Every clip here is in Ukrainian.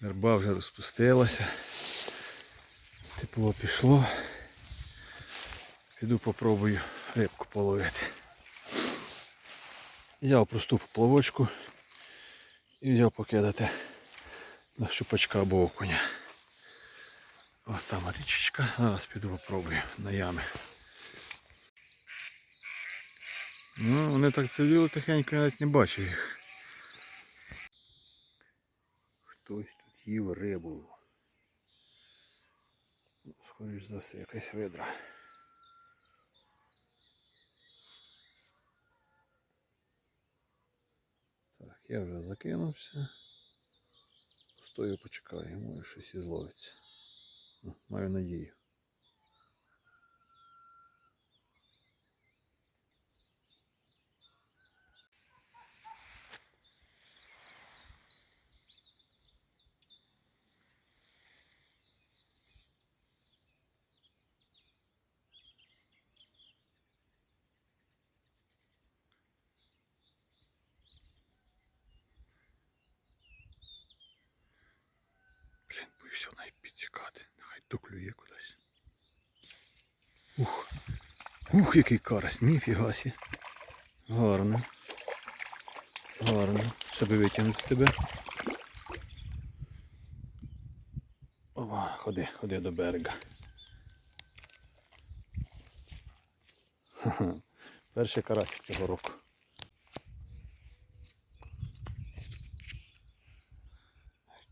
Верба вже розпустилася. Тепло пішло. Піду попробую рибку половити. Взяв просту поплавочку і взяв покидати на щупачка або окуня. Ось там річечка. Зараз піду попробую на ями. Ну, вони так сиділи тихенько, я навіть не бачив їх. Хтось тут їв рибу. Ну, Скоріш за все, якась видра. Так, я вже закинувся. Стою, почекаю, може щось і зловиться. Маю надію. Боюся навіть підсікати. Нехай доклює кудись. Ух. Ух, який карась, ніфіга сі. Гарно. Гарно. Щоб витягнути тебе. Ова, ходи, ходи до берега. Перший карасик цього року.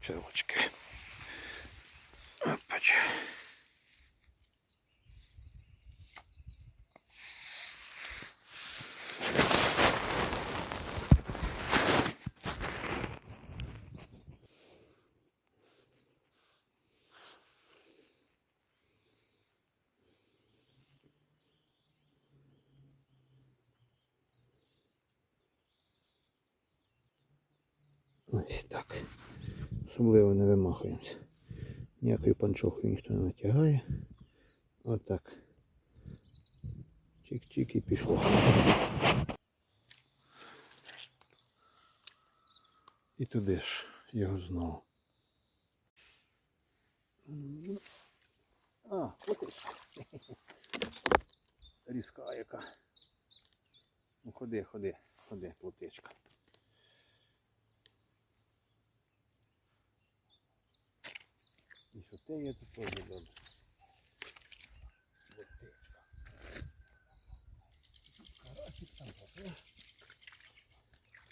Червочки. Ось так. Особливо не вимахуємося. Ніякою панчохою ніхто не натягає. Отак. Чик-чик і пішло. І туди ж його знову. А, плотичка. Різка яка. Ну ходи, ходи, ходи, плотичка. Що те є тут теж добре. Плотичка. Карасик там попав.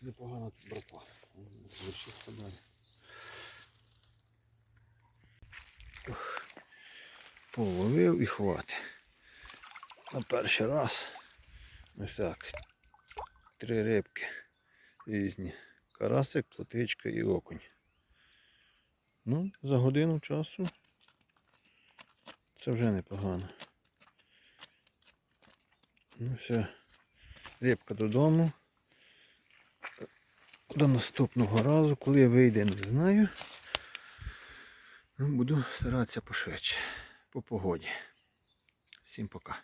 Непогано тут братва. Вирішив складати. Половив і хватить. На перший раз. Ось так. Три рибки різні. Карасик, плотичка і окунь. Ну, за годину часу це вже непогано. Ну все, рибка додому. До наступного разу, коли вийде, не знаю. Ну, Буду старатися пошвидше. По погоді. Всім пока.